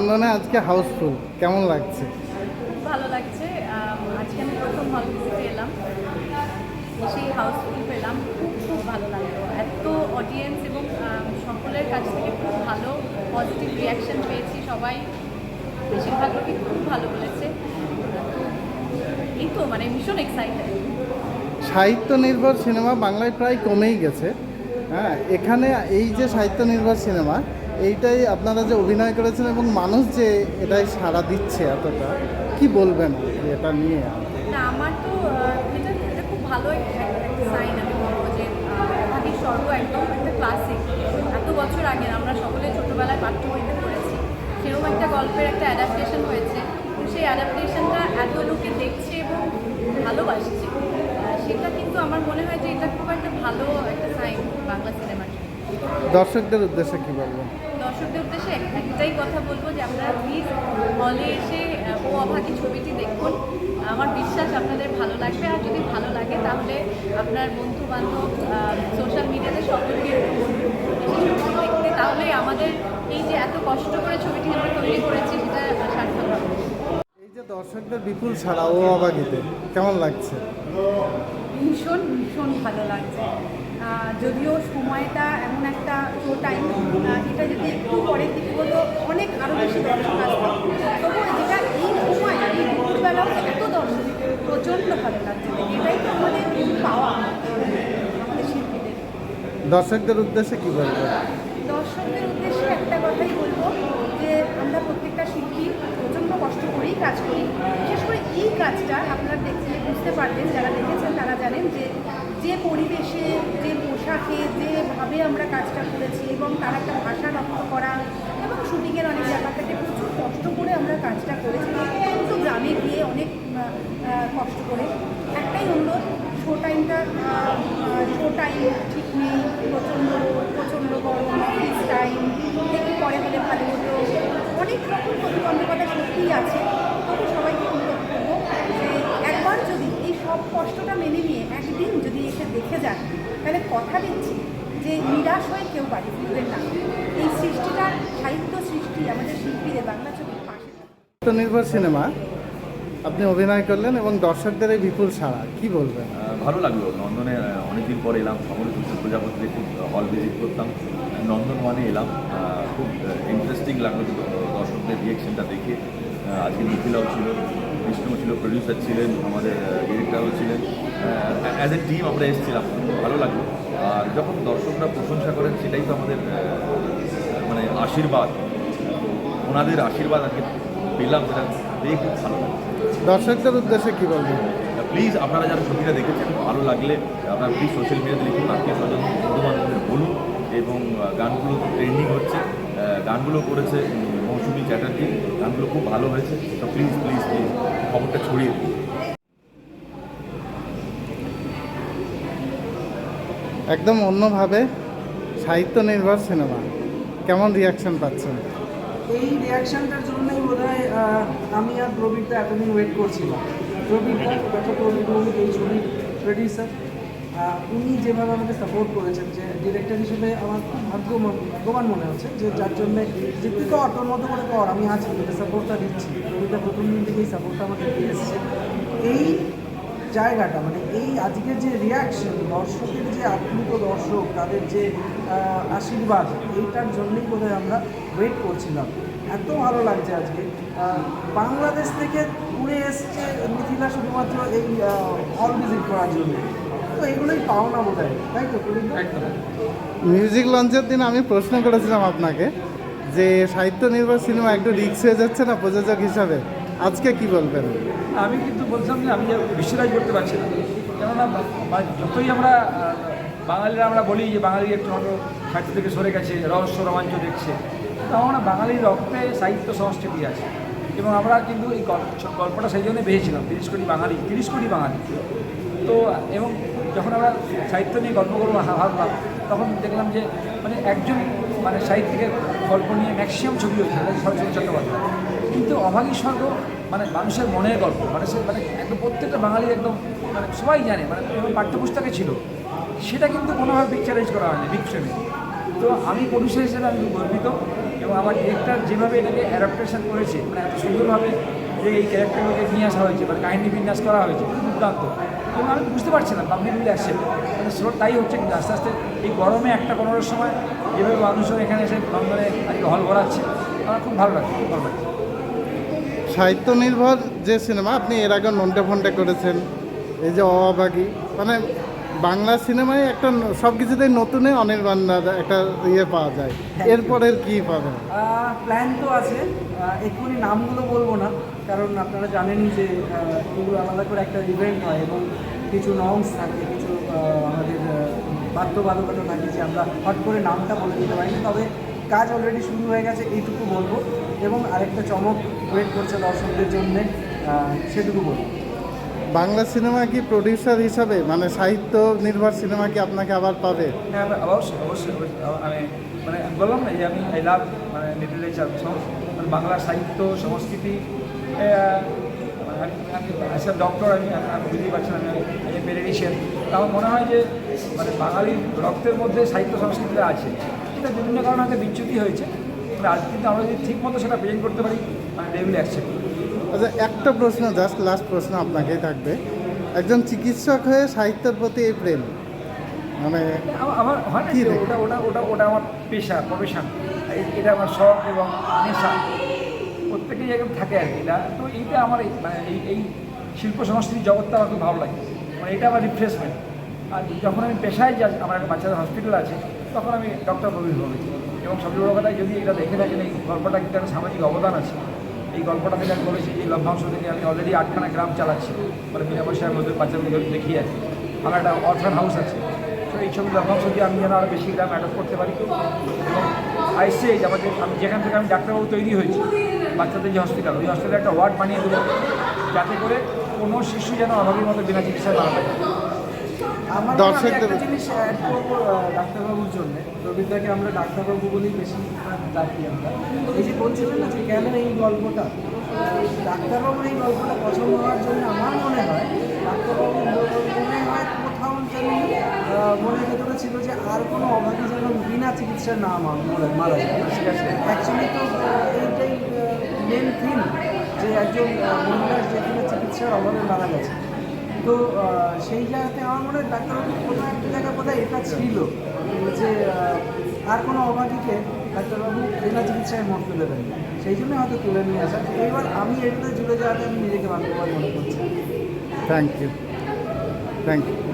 চন্দনে আজকে হাউসফুল। কেমন লাগছে? খুব ভালো লাগছে। আজকে আমি প্রথম হল ভিজিটে এলাম। সেই হাউসফুল পেলাম। খুব খুব ভালো লাগল। এত অডিয়েন্স এবং সকলের কাছ থেকে খুব ভালো পজিটিভ রিয়াকশন পেয়েছি সবাই। বেশিরভাগ লোকই খুব ভালো বলেছে। এই তো মানে ভীষণ এক্সাইটেড সাহিত্য নির্ভর সিনেমা বাংলায় প্রায় কমেই গেছে। হ্যাঁ এখানে এই যে সাহিত্য নির্ভর সিনেমা এইটাই আপনারা যে অভিনয় করেছেন এবং মানুষ যে এটাই সাড়া দিচ্ছে এতটা কি বলবেন এটা নিয়ে? না আমার তো এটা এটা খুব ভালো সাইন আমি বলব যে স্বর্গ একদম একটা ক্লাসিক এত বছর আগে আমরা সকলে ছোটোবেলায় পাঠ্য বইতে পড়েছি সেরকম একটা গল্পের একটা অ্যাডাপ্টেশন হয়েছে। সেই অ্যাডাপ্টেশনটা এত লোকে দেখছে এবং ভালোবাসছে। সেটা কিন্তু আমার মনে হয় যে এটা খুব একটা ভালো একটা সাইন বাংলা সিনেমার দর্শকদের উদ্দেশ্যে কি বলবেন? দর্শকদের উদ্দেশ্যে এক- একটাই কথা বলব যে আপনারা প্লিজ হলে এসে ও অভাগী ছবিটি দেখুন। আমার বিশ্বাস আপনাদের ভালো লাগবে। আর যদি ভালো লাগে তাহলে আপনার বন্ধু বান্ধব সোশ্যাল মিডিয়াতে সকলকে দেখতে। তাহলে আমাদের এই যে এত কষ্ট করে ছবিটি আমরা তৈরি করেছি সেটা সার্থক হবে। এই যে দর্শকদের বিপুল ছাড়া ও অবাগিতে কেমন লাগছে? ভীষণ ভীষণ ভালো লাগছে। যদিও সময়টা এমন একটা শো টাইম এটা যদি একটু পরের দিকে হতো অনেক আরও বেশি দর্শক আসতো। তবুও যেটা এই সময় এই দুপুরবেলাও এত দর্শক প্রচণ্ড ভালো লাগছে। এটাই তো আমাদের পাওয়া আমাদের শিল্পীদের। দর্শকদের উদ্দেশ্যে কি বলব? দর্শকদের উদ্দেশ্যে একটা কথাই বলব যে আমরা প্রত্যেকটা শিল্পী প্রচণ্ড কষ্ট করেই কাজ করি। বিশেষ করে এই কাজটা আপনারা দেখতে বুঝতে পারবেন যারা দেখেছেন তারা জানেন যে যে পরিবেশে যে পোশাকে যেভাবে আমরা কাজটা করেছি এবং তার একটা ভাষা রক্ষা করা এবং শুটিংয়ের অনেক জায়গা থেকে প্রচুর কষ্ট করে আমরা কাজটা করেছি কিন্তু গ্রামে গিয়ে অনেক আহ, আহ, কষ্ট করে একটাই অনুরোধ শো টাইমটা শো টাইম ঠিক নেই প্রচণ্ড রোদ প্রচণ্ড গরম অফিস টাইম একটু পরে হলে ভালো হতো রকম প্রতিবন্ধকতা সত্যিই আছে। তবু সবাইকে অনুরোধ করব যে একবার যদি এই সব কষ্টটা মেনে নিয়ে একদিন যদি এসে দেখে যান তাহলে কথা দিচ্ছি যে নিরাশ হয়ে কেউ বাড়ি ফিরবেন না। এই সৃষ্টিটা সাহিত্য সৃষ্টি আমাদের শিল্পীদের বাংলা ছবির পাশে। নির্ভর সিনেমা আপনি অভিনয় করলেন এবং দর্শকদের এই বিপুল ছাড়া কি বলবেন? ভালো লাগল। নন্দনে অনেকদিন পর এলাম। সমর প্রজাপতিতে খুব হল ভিজিট করতাম। নন্দন ওয়ানে এলাম খুব ইন্টারেস্টিং লাগল দর্শকদের রিয়েকশনটা দেখে আজকে মিথিলাও ছিল বিষ্ণু ছিল প্রডিউসার ছিলেন আমাদের ডিরেক্টরও ছিলেন। অ্যাজ এ টিম আমরা এসেছিলাম ভালো লাগল। আর যখন দর্শকরা প্রশংসা করেন সেটাই তো আমাদের মানে আশীর্বাদ। ওনাদের আশীর্বাদ আজকে পেলাম সেটা দেখে খুব ভালো দর্শকদের উদ্দেশ্যে কী বলবেন প্লিজ আপনারা যারা ছবিটা দেখেছেন ভালো লাগলে আপনারা প্লিজ সোশ্যাল মিডিয়াতে লিখুন আত্মীয় স্বজন বন্ধু বান্ধবদের বলুন এবং গানগুলো ট্রেন্ডিং হচ্ছে। গানগুলো করেছে মৌসুমী চ্যাটার্জি গানগুলো খুব ভালো হয়েছে। তো প্লিজ প্লিজ প্লিজ খবরটা ছড়িয়ে দিন। একদম অন্যভাবে সাহিত্য নির্ভর সিনেমা। কেমন রিয়াকশন পাচ্ছেন? এই রিয়াকশনটার জন্যই বোধ হয় আমি আর প্রবীরটা এতদিন ওয়েট করছিলাম। প্রবীরটা ডক্টর প্রবীর এই ছবির প্রডিউসার উনি যেভাবে আমাকে সাপোর্ট করেছেন, যে ডিরেক্টর হিসেবে আমার খুব ভাগ্য ভাগ্যবান মনে হচ্ছে যে যার জন্যে যে তুই কর, তোর মতো করে কর, আমি আছি, তোকে সাপোর্টটা দিচ্ছি। প্রবীরটা প্রথম দিন থেকেই সাপোর্টটা আমাকে দিয়ে এসেছে। এই জায়গাটা মানে এই আজকের যে রিয়াকশন দর্শকের যে আপ্লুত দর্শক, তাদের যে আশীর্বাদ, এইটার জন্যই বোধহয় আমরা ওয়েট করছিলাম। এত ভালো লাগছে আজকে। বাংলাদেশ থেকে উড়ে এসছে মিথিলা শুধুমাত্র এই হল ভিজিট করার জন্য। তো এগুলোই পাও না বোধ হয় তাই তো মিউজিক লঞ্চের দিন আমি প্রশ্ন করেছিলাম আপনাকে যে সাহিত্য নির্ভর সিনেমা একটু রিক্স হয়ে যাচ্ছে না প্রযোজক হিসাবে? আজকে কি বলবেন? আমি কিন্তু বলছিলাম যে আমি বিশ্বাস করতে পারছি না। কেননা বা- যতই আমরা বাঙালিরা আমরা বলি যে বাঙালি একটু হয়তো সাহিত্য থেকে সরে গেছে রহস্য রোমাঞ্চ দেখছে কিন্তু আমরা বাঙালির রক্তে সাহিত্য সংস্কৃতি আছে। এবং আমরা কিন্তু এই গল্প গল্পটা সেই জন্য বেঁচেছিলাম তিরিশ কোটি বাঙালি তিরিশ কোটি বাঙালি। তো এবং যখন আমরা সাহিত্য নিয়ে গল্প করব ভাবলাম তখন দেখলাম যে মানে একজন মানে সাহিত্যিকের গল্প নিয়ে ম্যাক্সিমাম ছবি হয়েছে শরৎচন্দ্র চট্টোপাধ্যায়। কিন্তু অভাগী স্বর্গ মানে মানুষের মনের গল্প মানুষের মানে একদম প্রত্যেকটা বাঙালি একদম মানে সবাই জানে মানে পাঠ্যপুস্তকে ছিল। সেটা কিন্তু কোনোভাবে পিকচারাইজ করা হয়নি বিগ ফ্রেমে তো আমি প্রডিউসার হিসেবে আমি গর্বিত এবং আমার ডিরেক্টর যেভাবে এটাকে অ্যাডাপ্টেশন করেছে মানে এত সুন্দরভাবে যে এই ক্যারেক্টারগুলোকে নিয়ে আসা হয়েছে বা কাহিনী বিন্যাস করা হয়েছে দুর্দান্ত। এবং আমি বুঝতে পারছিলাম পাবলিক মিলে আসছে মানে স্রোত তাই হচ্ছে কিন্তু আস্তে আস্তে এই গরমে একটা পনেরোর সময় যেভাবে মানুষজন এখানে এসে লন্ডনে আজকে হল ভরাচ্ছে আমার খুব ভালো লাগছে খুব ভালো লাগছে। সাহিত্য নির্ভর যে সিনেমা, আপনি এর আগে নন্টে ফন্টে করেছেন, এই যে অবাগী মানে বাংলা সিনেমায় একটা সব কিছুতেই নতুনে অনির্বাণার একটা ইয়ে পাওয়া যায়। এরপরের কি পাবেন প্ল্যান তো আছে। এক্ষুনি নামগুলো বলব না, কারণ আপনারা জানেন যে এগুলো আলাদা করে একটা ইভেন্ট হয় এবং কিছু নংস থাকে, কিছু আমাদের বাধ্যবাধকতা থাকে যে আমরা হট করে নামটা বলে দিতে পারি না তবে কাজ অলরেডি শুরু হয়ে গেছে, এইটুকু বলব। এবং আরেকটা চমক ওয়েট করছে দর্শকদের জন্যে সেটুকু বলব। বাংলা সিনেমা কি প্রডিউসার হিসাবে মানে সাহিত্য নির্ভর সিনেমা কি আপনাকে আবার পাবে? হ্যাঁ আমি অবশ্যই অবশ্যই অবশ্যই। আমি মানে বললাম না যে আমি আই লাভ মানে লিটারেচার মানে বাংলা সাহিত্য, সংস্কৃতি মানে আমি অ্যাজ ডক্টর আমি বুঝতেই পারছি না, আমি পেডিশিয়ান আমার মনে হয় যে মানে বাঙালির রক্তের মধ্যে সাহিত্য, সংস্কৃতিটা আছে। এটা বিভিন্ন কারণে হয়তো বিচ্যুতি হয়েছে মানে আজ কিন্তু আমরা যদি ঠিক মতো সেটা প্রেজেন্ট করতে পারি মানে উইল অ্যাকসেপ্ট আচ্ছা একটা প্রশ্ন জাস্ট লাস্ট প্রশ্ন আপনাকেই থাকবে। একজন চিকিৎসক হয়ে সাহিত্যের প্রতি এই প্রেম মানে আমার- হয় না কি ওটা ওটা ওটা ওটা আমার পেশা প্রফেশন এটা আমার শখ এবং নেশা। প্রত্যেকেই এরকম থাকে আর কি। এটা তো এইটা আমার এই- মানে এই এই শিল্প সংস্কৃতি জগৎটা আমার খুব ভালো লাগে। মানে এটা আমার রিফ্রেশমেন্ট আর যখন আমি পেশায় যাই আমার একটা বাচ্চাদের হসপিটাল আছে তখন আমি ডক্টর প্রবীর ভবেছি এবং সবচেয়ে বড় কথা যদি এটা দেখে থাকেন এই গল্পটা কিন্তু একটা সামাজিক অবদান আছে। এই গল্পটা থেকে আমি বলেছি যে লভ্যাংশ থেকে আমি অলরেডি আটখানা গ্রাম চালাচ্ছি। মানে বিনা পয়সায় মধ্যে বাচ্চাদের দেখিয়ে আর আমার একটা অরফান হাউস আছে। তো এই ছবি লভ্যাংশ দিয়ে আমি যেন আরও বেশি গ্রাম অ্যাডপ্ট করতে পারি। এবং আইসে আমাদের, আমি যেখান থেকে আমি ডাক্তারবাবু তৈরি হয়েছি, বাচ্চাদের যে হসপিটাল ওই হসপিটালে একটা ওয়ার্ড বানিয়ে দেবো যাতে করে কোনো শিশু যেন অভাবের মতো বিনা চিকিৎসায় মারা যায়। দর্শকদের- জিনিস অ্যাড করব ডাক্তারবাবুর জন্য। রবীন্দ্রকে আমরা ডাক্তারবাবু বলেই বেশি ডাকি আমরা। এই যে বলছিলেন না যে কেন এই গল্পটা? ডাক্তারবাবুর এই গল্পটা পছন্দ হওয়ার জন্য আমার মনে হয় ডাক্তারবাবু মনে হয় কোথাও যেন মনে ভেতরে ছিল যে আর কোনো অভাবী যেন বিনা চিকিৎসার না মরে- যায়। অ্যাকচুয়ালি তো এইটাই মেন থিম যে একজন মহিলার যেখানে চিকিৎসার অভাবে মারা গেছে। তো সেই জায়গাতে আমার মনে হয় ডাক্তারবাবু কোনো একটা জায়গায় বোধহয় এটা ছিল যে আর কোনো অভাবীকে ডাক্তারবাবু বিনা চিকিৎসায় মরতে দেবেন। সেই জন্য হয়তো তুলে নিয়ে আসা। এইবার আমি এটাতে জুড়ে যাওয়াতে আমি নিজেকে ভাগ্যবান মনে করছি থ্যাংক ইউ থ্যাংক ইউ